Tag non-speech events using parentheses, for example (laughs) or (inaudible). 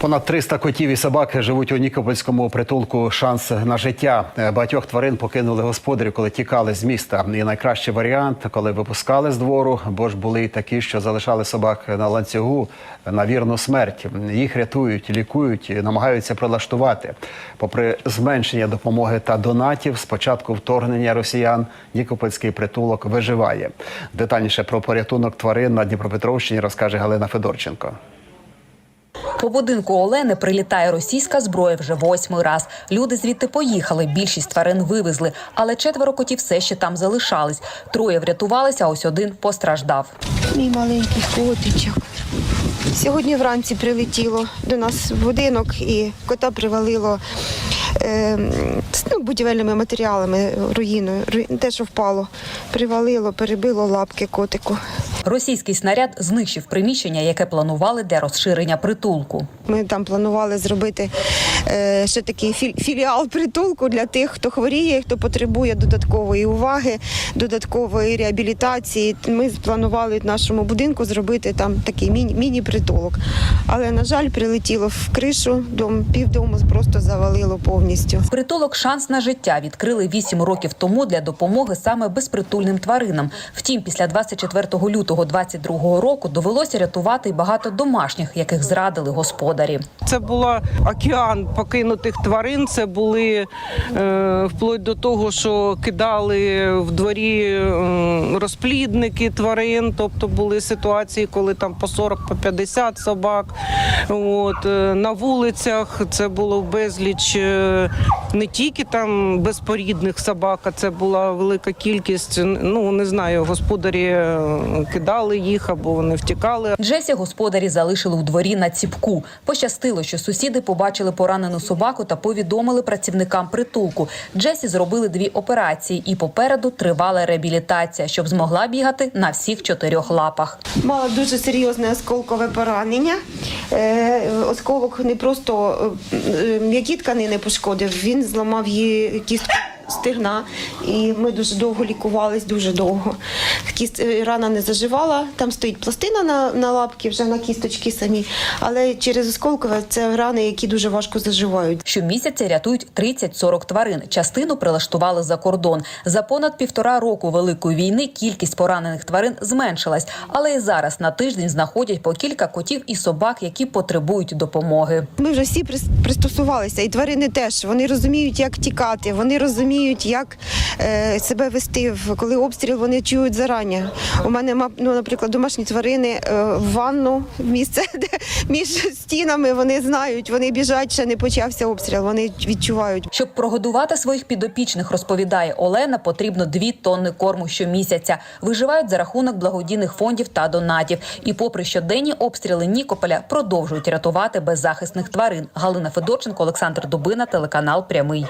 Понад 300 котів і собак живуть у Нікопольському притулку шанс на життя. Е, Багатьох тварин покинули господарі, коли тікали з міста. І найкращий варіант, коли випускали з двору, бо ж були й такі, що залишали собак на ланцюгу на вірну смерть. Їх рятують, лікують, намагаються прилаштувати. Попри зменшення допомоги та донатів, з початку вторгнення росіян Нікопольський притулок виживає. Детальніше про порятунок тварин на Дніпропетровщині розкаже Галина Федорченко. По будинку Олени прилітає російська зброя вже восьмий раз. Люди звідти поїхали. Більшість тварин вивезли, але четверо котів все ще там залишались. Троє врятувалися, а ось один постраждав. Мій маленький котичок. Сьогодні вранці прилетіло до нас в будинок і кота привалило е, ну, будівельними матеріалами, руїною. Те, що впало, привалило, перебило лапки котику. Російський снаряд знищив приміщення, яке планували для розширення притулку. Ми там планували зробити е, ще такий фі- філіал притулку для тих, хто хворіє, хто потребує додаткової уваги, додаткової реабілітації. Ми планували в нашому будинку зробити там такий міні- міні-притулок. Але, на жаль, прилетіло в кришу, дом, півдому просто завалило повністю. Притулок Шанс на життя відкрили вісім років тому для допомоги саме безпритульним тваринам. Втім, після 24 лютого 22 року довелося рятувати багато домашніх, яких зрадили господарі. Це була океан покинутих тварин. Це були е, вплоть до того, що кидали в дворі е, розплідники тварин. Тобто були ситуації, коли там по 40 по 50 собак. От е, на вулицях це було безліч е, не тільки там безпорідних собак, а це була велика кількість. Ну не знаю, господарі е, кидали їх або вони втікали. Джесі господарі залишили у дворі на ціпку. Пощастило, що сусіди побачили поранену собаку та повідомили працівникам притулку. Джесі зробили дві операції, і попереду тривала реабілітація, щоб змогла бігати на всіх чотирьох лапах. Мала дуже серйозне осколкове поранення. Е, Осколок не просто е, е, м'які тканини пошкодив, він зламав її кістку стегна, і ми дуже довго лікувались, дуже довго. Кіст, е, рана не заживала, там стоїть пластина на, на лапки, вже на кісточки самі, але через осколкове це рани, які дуже важко заживають. Щомісяця рятують 30-40 тварин. Частину прилаштували за кордон. За понад півтора року великої війни кількість поранених тварин зменшилась, але і зараз на тиждень знаходять по кілька котів і собак, які потребують допомоги. Ми вже всі прис- пристосувалися, і тварини теж. Вони розуміють, як тікати, вони розуміють, як е, себе вести. Коли обстріл, вони чують зарані. У мене, ну, наприклад, домашні тварини е, в ванну, місце, (laughs) де між стінами вони знають, вони біжать, ще не почався обстріл, вони відчувають. Щоб прогодувати своїх підопічних, розповідає Олена, потрібно дві тонни корму щомісяця. Виживають за рахунок благодійних фондів та донатів. І, попри щоденні обстріли Нікополя, продовжують рятувати беззахисних тварин. Галина Федорченко, Олександр Дубина, телеканал Прямий.